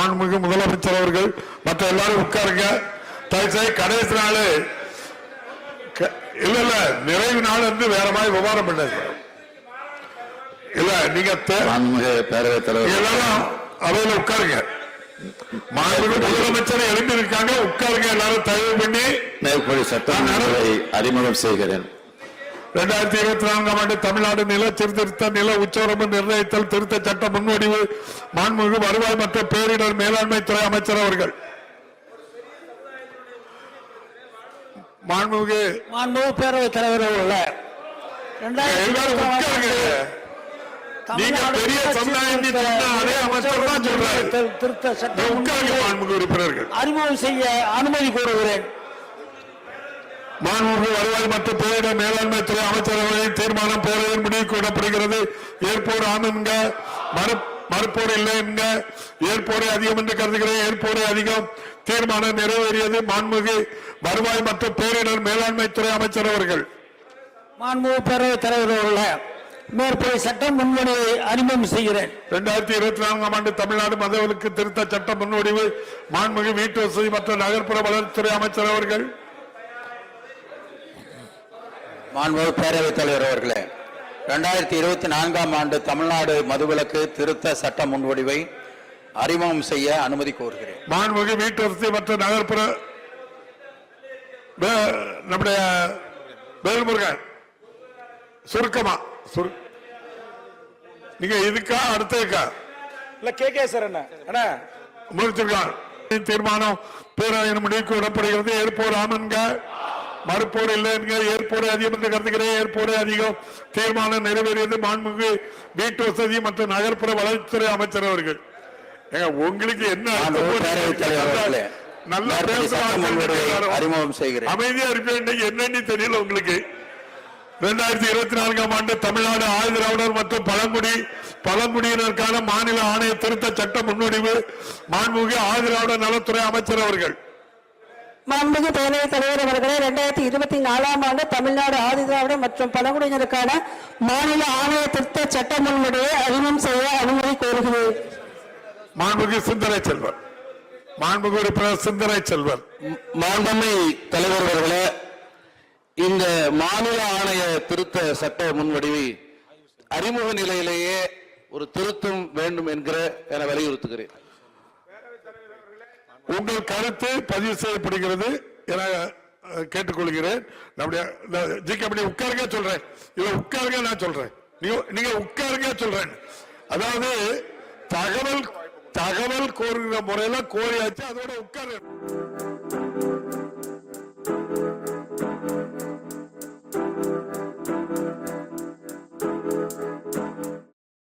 மாண்புமிகு முதலமைச்சர் அவர்கள் மற்ற எல்லாரும் உட்காருங்க. தயவுசெய்து கடைசி நாள் இல்ல இல்ல நிறைவு நாள் வந்து வேற மாதிரி விவகாரம் பண்ணாது இல்ல நீங்க பேரவைத் தலைவர் எல்லாரும் அவையில உட்காருங்க. முதலமைச்சர் எழுப்பி இருக்காங்க உட்காருங்க எல்லாரும் தயவு பண்ணி. மேற்படி சட்டமன்றங்களை அறிமுகம் செய்கிறேன். இரண்டாயிரத்தி இருபத்தி நான்காம் ஆண்டு தமிழ்நாடு நில சீர்திருத்த நில உச்சவரம்பு நிர்ணயித்தல் திருத்த சட்ட முன்வடிவு மாண்புமிகு வருவாய் மற்றும் பேரிடர் மேலாண்மை துறை அமைச்சர் அவர்கள். மாண்புமிகு மாண்புமிகு பேரவைத் தலைவர் அவர்களே அறிமுகம் செய்ய அனுமதி கோருகிறேன். மாண்புமிகு வருவாய் மற்றும் பேரிடர் மேலாண்மை துறை அமைச்சரவையின் தீர்மானம் பேரவையின் முடிவுக்கு விடப்படுகிறது. ஏற்போர் மறு- மறுப்போர் இல்லை என்க ஏற்போரை அதிகம் என்று கருதுகிறேன். ஏற்போரை அதிகம். தீர்மானம் நிறைவேறியது மாண்புமிகு வருவாய் மற்றும் பேரிடர் மேலாண்மை துறை அமைச்சர் அவர்கள். மாண்புமிகு பேரவைத் தலைவர் அவர்களே மேற்படி சட்டம் முன்வடிவை அறிமுகம் செய்கிறேன். இரண்டாயிரத்தி இருபத்தி நான்காம் ஆண்டு தமிழ்நாடு மதவிலக்கு திருத்த சட்ட முன்வடிவு மாண்புமிகு வீட்டு வசதி மற்றும் நகர்ப்புற வளர்ச்சித்துறை அமைச்சர் அவர்கள். மாண்புமிகு பேரவைத் தலைவர் அவர்களே இரண்டாயிரத்தி இருபத்தி நான்காம் ஆண்டு தமிழ்நாடு மதுவிலக்கு திருத்த சட்ட முன்வடிவை அறிமுகம் செய்ய அனுமதி கோருகிறேன். மாண்புமிகு வீட்டு வசதி மற்றும் நகர்ப்புற நம்முடைய வேல்முருகன் சுருக்கமா சுரு நீங்க இதுக்கா அடுத்ததுக்கா? இல்ல கே. கே. சார் என்ன அண்ணா. முடிச்சிருக்கான் தீர்மானம் பேரவையின் முடிவுக்கு விடப்படுகிறது. ஏற்போர் ஆமன்க. மறுப்போர் இல்லை என்க ஏற்போரை அதிகம் என்று கருதுகிறேன். ஏற்போரை அதிகம் தீர்மானம் நிறைவேறியது மாண்புமிகு வீட்டு வசதி மற்றும் நகர்ப்புற வளர்ச்சித்துறை அமைச்சர் அவர்கள். உங்களுக்கு என்ன நல்லா அறிமுகம் செய்கிறேன். அமைதியா இருப்பேன். என்னன்னு தெரியல உங்களுக்கு. இரண்டாயிரத்தி இருபத்தி நான்காம் ஆண்டு தமிழ்நாடு ஆயுதிராவிடர் மற்றும் பழங்குடி பழங்குடியினருக்கான மாநில ஆணைய திருத்த சட்ட முன்வடிவு மாண்புமிகு ஆயுதிராவிடர் நலத்துறை அமைச்சர் அவர்கள். மாண்புமிகு பேரவைத் தலைவர் அவர்களே இரண்டாயிரத்தி இருபத்தி நாலாம் ஆண்டு தமிழ்நாடு ஆதிதிராவிட மற்றும் பழங்குடியினருக்கான மாநில ஆணைய திருத்த சட்ட முன்வடிவை அறிமுகம் செய்ய அனுமதி கோருகிறேன். மாண்புமிகு சிந்தரை செல்வன். மாண்புமிகு உறுப்பினர் சிந்தரை செல்வன். மாண்புமை தலைவர் அவர்களே இந்த மாநில ஆணைய திருத்த சட்ட முன்வடிவை அறிமுக நிலையிலேயே ஒரு திருத்தம் வேண்டும் என்கிற என வலியுறுத்துகிறேன். உங்கள் கருத்து பதிவு செய்யப்படுகிறது என கேட்டுக்கொள்கிறேன். நம்முடைய ஜிகே கபடி உட்காருங்க சொல்றேன். இல்ல உட்காருங்க நான் சொல்றேன். நீங்க உட்காருங்க சொல்றேன். அதாவது தகவல் தகவல் கோருகிற முறையில கோரியாச்சு அதோட உட்காரு.